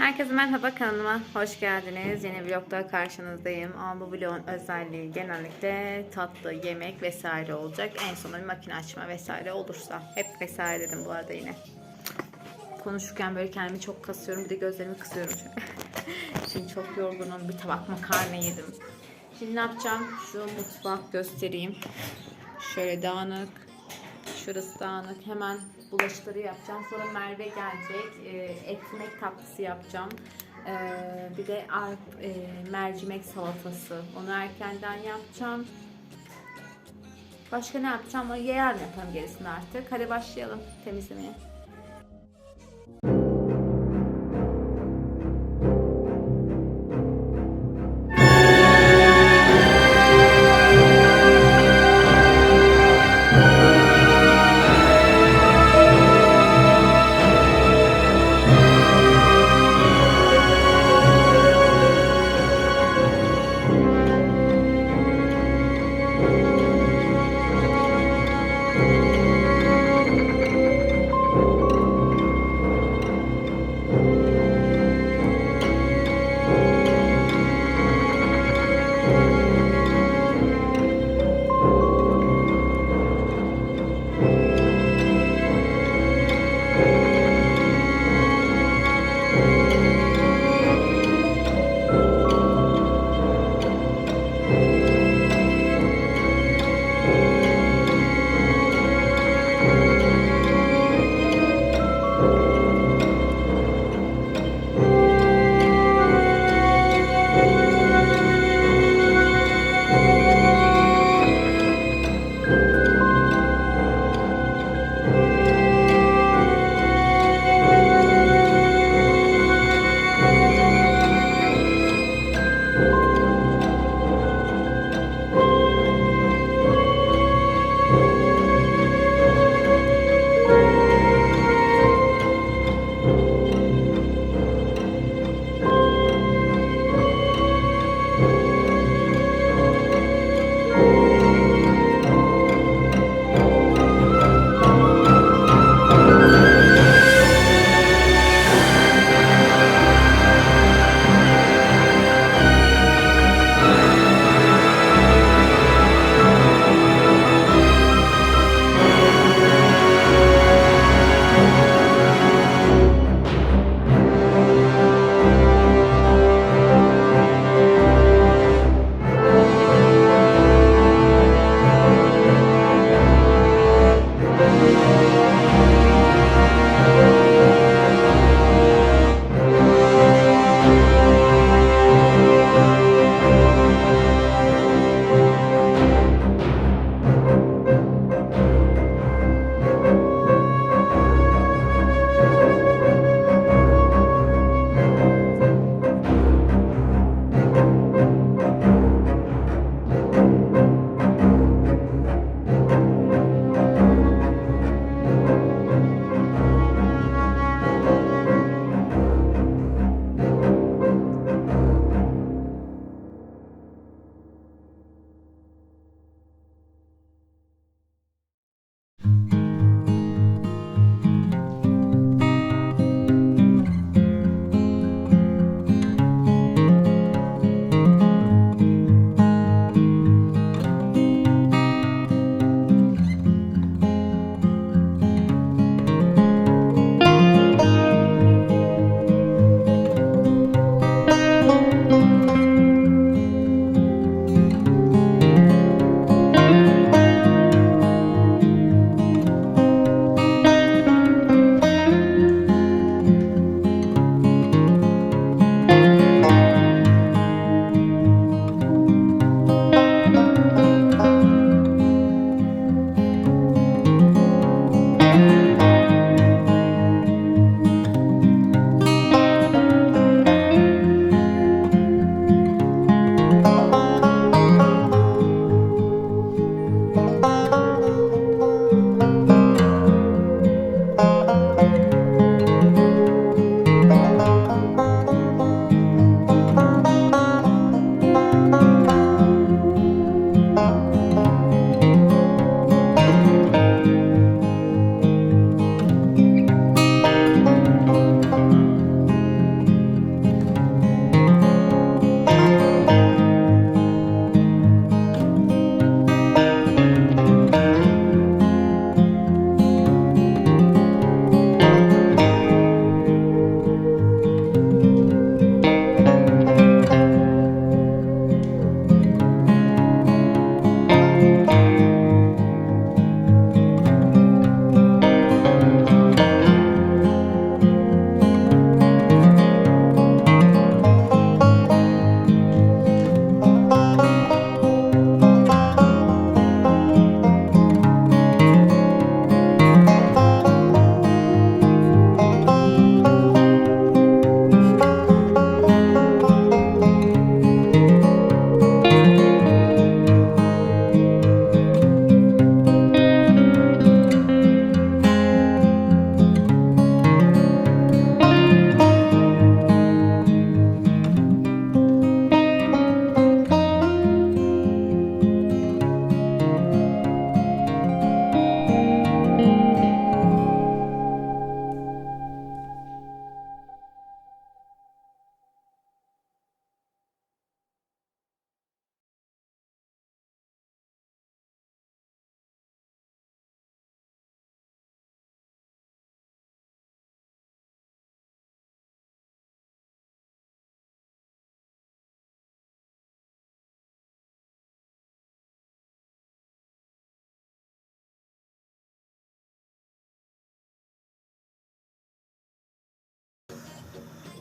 Herkese merhaba kanalıma hoş geldiniz. Yeni vlogda karşınızdayım. Ama bu vlogun özelliği genellikle tatlı, yemek vesaire olacak. En sonunda bir makine açma vesaire olursa. Hep vesaire dedim bu arada yine. Konuşurken böyle kendimi çok kasıyorum. Bir de gözlerimi kısıyorum. Şimdi çok yorgunum. Bir tabak makarna yedim. Şimdi ne yapacağım? Şu mutfak göstereyim. Şöyle dağınık. Şurası dağınık. Hemen bulaşıkları yapacağım. Sonra Merve gelecek. Ee, ekmek tatlısı yapacağım. Ee, bir de arp, e, mercimek salatası. Onu erkenden yapacağım. Başka ne yapacağım? Onu yarın yaparım gerisini artık. Hadi başlayalım temizlemeye.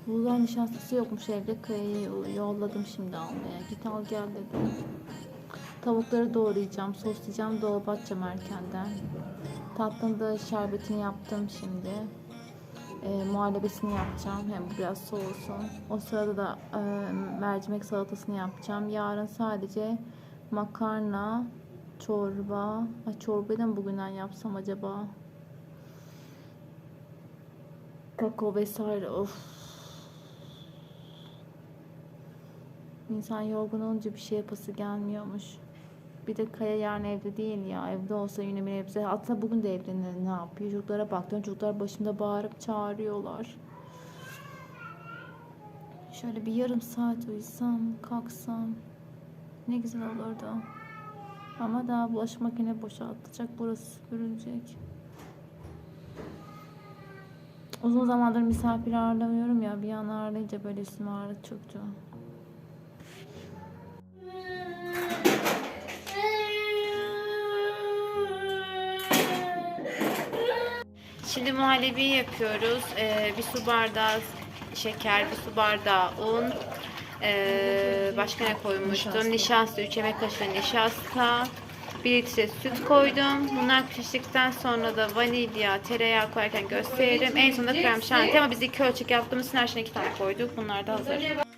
Buğday nişastası yokmuş evde. Kaya'yı yolladım şimdi almaya. Git al gel dedim. Tavukları doğrayacağım. Soslayacağım. Dolaba atacağım erkenden. Tatlının da şerbetini yaptım şimdi. E, muhallebesini yapacağım. Hem biraz soğusun. O sırada da e, mercimek salatasını yapacağım. Yarın sadece makarna, çorba. Ay, çorbayı da mı bugünden yapsam acaba? Kakao vesaire. Of. İnsan yorgun olunca bir şey yapası gelmiyormuş. Bir de Kaya yarın evde değil ya. Evde olsa yine bir nebze. Hatta bugün de evde ne, ne yapıyor? Çocuklara baktım. Çocuklar başımda bağırıp çağırıyorlar. Şöyle bir yarım saat uyusam, kalksam ne güzel olurdu. Ama daha bulaşık makine boşaltacak. Burası süpürülecek. Uzun zamandır misafir ağırlamıyorum ya. Bir an ağırlayınca böyle üstüm ağrı çöktü. Şimdi muhallebi yapıyoruz. Ee, bir su bardağı şeker, bir su bardağı un. Ee, başka ne koymuştum? Nişasta. Nişasta, 3 yemek kaşığı nişasta. 1 litre süt koydum. Bunlar piştikten sonra da vanilya, tereyağı koyarken gösteririm. En sonunda krem şanti ama biz iki ölçek yaptığımız için her şeyine iki tane koyduk. Bunlar da hazır.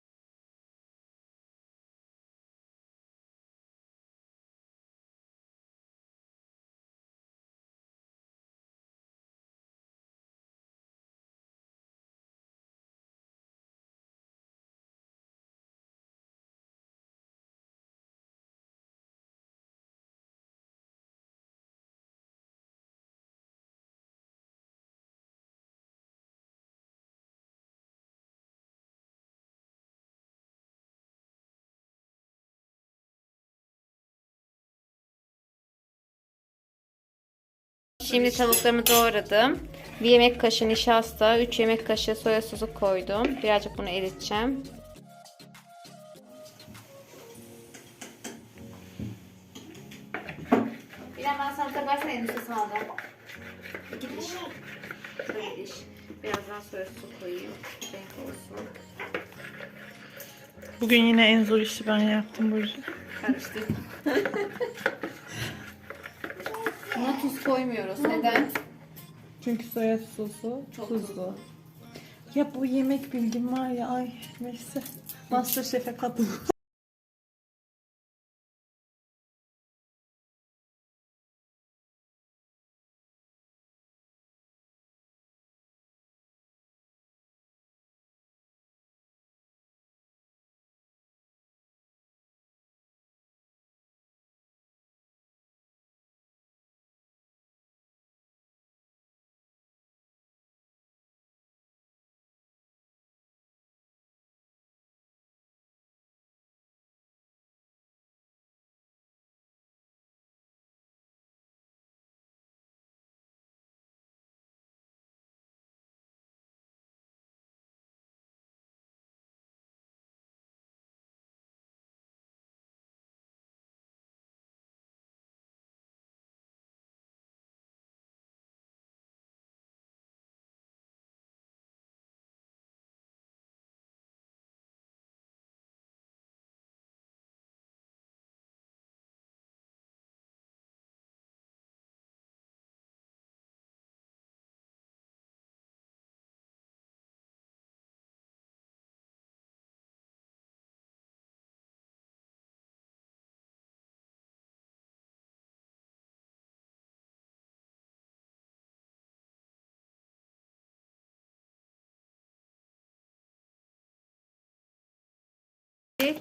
Şimdi tavuklarımı doğradım. Bir yemek kaşığı nişasta, 3 yemek kaşığı soya sosu koydum. Birazcık bunu eriteceğim. Bilmem ben sana takarsana elini sağda. İki diş. Şöyle diş. Biraz daha soya sosu koyayım. Renk olsun. Bugün yine en zor işi ben yaptım Burcu. Karıştır. Buna tuz koymuyoruz. Neden? Çünkü soya sosu Çok tuzlu. Ya bu yemek bilgim var ya ay neyse. Masterchef'e katıl.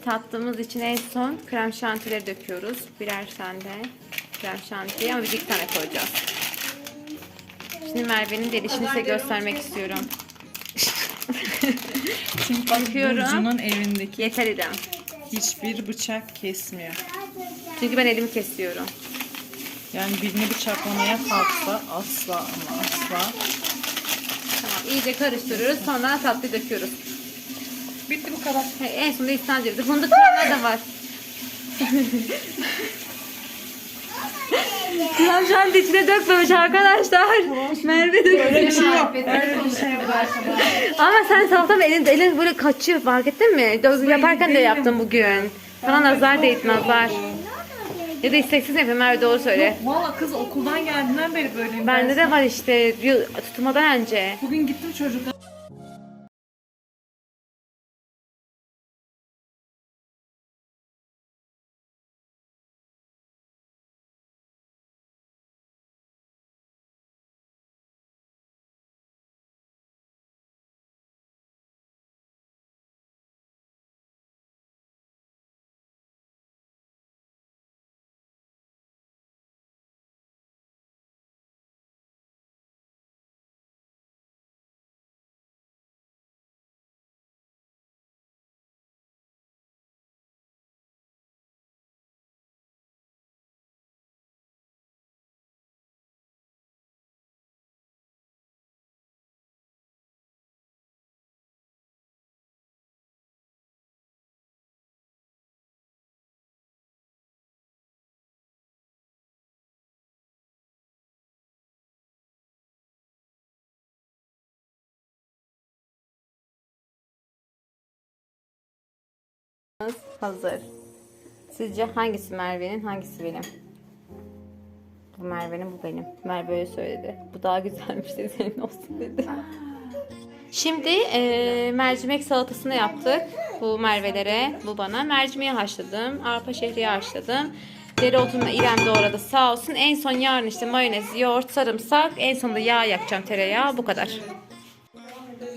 Tatlımız için en son krem şantileri döküyoruz. Birer tane krem şanti ama biz iki tane koyacağız. Şimdi Merve'nin delişini size göstermek istiyorum. Çünkü Bakıyorum. Burcu'nun evindeki Yeter İrem. hiçbir bıçak kesmiyor. Çünkü ben elimi kesiyorum. Yani birini bıçaklamaya kalksa asla ama asla. Tamam iyice karıştırıyoruz. Sonra tatlı döküyoruz. Bitti bu kadar. He, En sonunda İhsan cevizi. Fındık kremler de var. Sıram şu anda içine dökmemiş arkadaşlar. Merve. Öyle bir şey yok. Öyle bir şey yok. Ama sen sabahtan elin, elin böyle kaçıyor fark ettin mi? Dövgü yaparken de yaptın bugün. Sana nazar değdi nazar. Ya da isteksiz yapıyorum Merve doğru söyle. Valla kız okuldan geldiğinden beri böyleyim. Bende de var işte tutmadan önce. Bugün gittim çocuklar. Hazır. Sizce hangisi Merve'nin, hangisi benim? Bu Merve'nin, bu benim. Merve öyle söyledi. Bu daha güzelmiş dedi, senin olsun dedi. Şimdi e, mercimek salatasını yaptık. Bu Merve'lere, bu bana. Mercimeği haşladım. Arpa şehriye haşladım. Dereotunu İrem doğradı sağ olsun. En son yarın işte mayonez, yoğurt, sarımsak. En sonunda yağ yakacağım tereyağı. Bu kadar.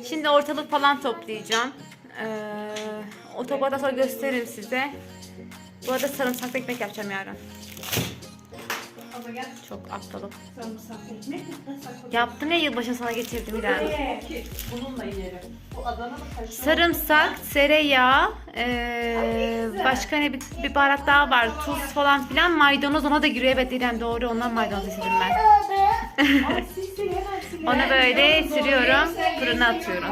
Şimdi ortalık falan toplayacağım. Ee, o topladıktan sonra gösteririm size. Bu arada sarımsaklı ekmek yapacağım yarın. Çok aptalım. Yaptım ya yılbaşı sana getirdim İrem. Ki bununla. Bu kaşığı. Sarımsak, tereyağı, ee, başka ne bir, bir baharat daha var. Tuz falan filan. Maydanoz ona da giriyor. Evet İrem doğru ondan maydanoz istedim ben. Onu böyle sürüyorum. Fırına atıyorum.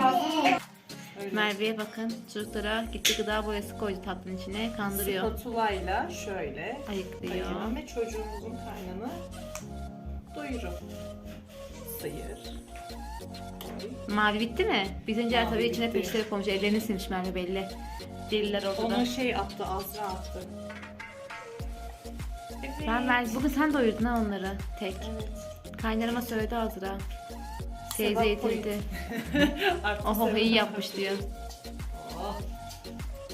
Merve'ye bakın. Çocuklara gitti gıda boyası koydu tatlının içine. Kandırıyor. Spatulayla şöyle Ayıklıyor. ayırın ve çocuğumuzun karnını doyurun. Sıyır. Mavi bitti mi? Biz önce Mavi tabii içine bitti. peçete koymuş. Ellerini silmiş Merve belli. Deliler ortada. Ona şey attı, Azra attı. Evet. Ben, ben bugün sen doyurdun ha onları tek. Evet. Kaynarıma söyledi Azra. Teyze. Artık Oho iyi yapmış diyor.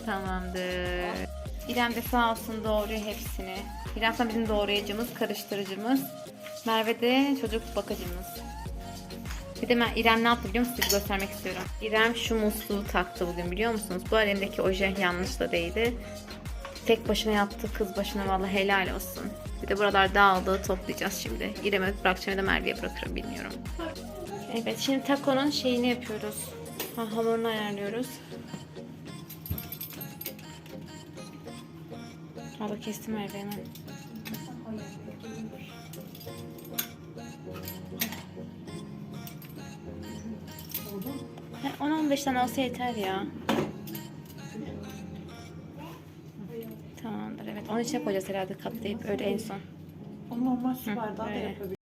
Tamamdır. İrem de sağ olsun doğruyor hepsini. İrem sana bizim doğrayıcımız, karıştırıcımız. Merve de çocuk bakıcımız. Bir de ben İrem ne yaptı biliyor musunuz? Size göstermek istiyorum. İrem şu musluğu taktı bugün biliyor musunuz? Bu elimdeki oje yanlış da değildi. Tek başına yaptı kız başına vallahi helal olsun. Bir de buralar dağıldı toplayacağız şimdi. İrem'e bırakacağım ya da Merve'ye bırakırım bilmiyorum. Evet şimdi takonun şeyini yapıyoruz. Ha, hamurunu ayarlıyoruz. Abla kestim Merve hemen. Ha, 10-15 tane olsa yeter ya. Tamamdır evet. Onun içine koyacağız herhalde katlayıp öyle en son. O normal su bardağı da öyle.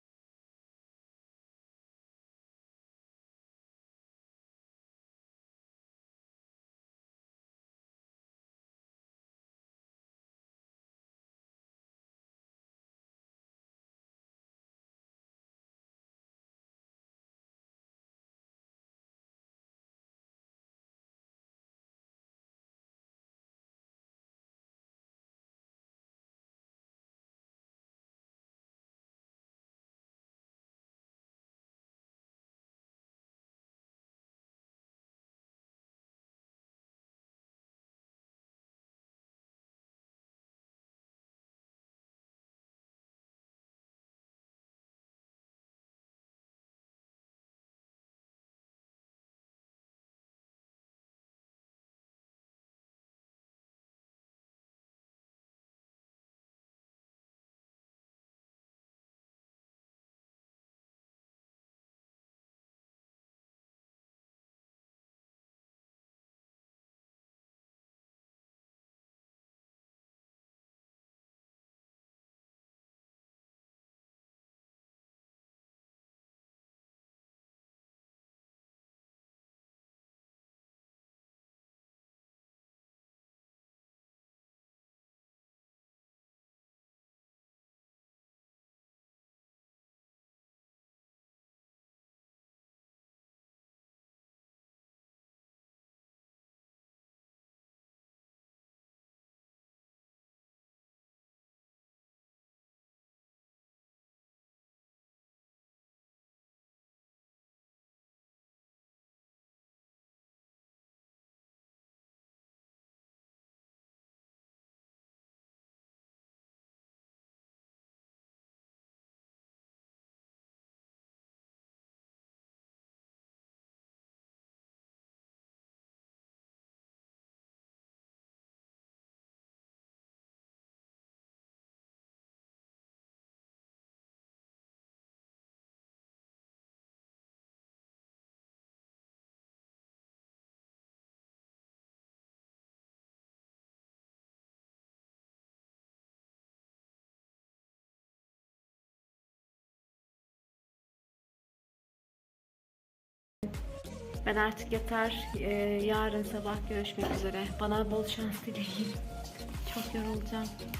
Ben artık yatar. Ee, yarın sabah görüşmek üzere. Bana bol şans dileyin. Çok yorulacağım.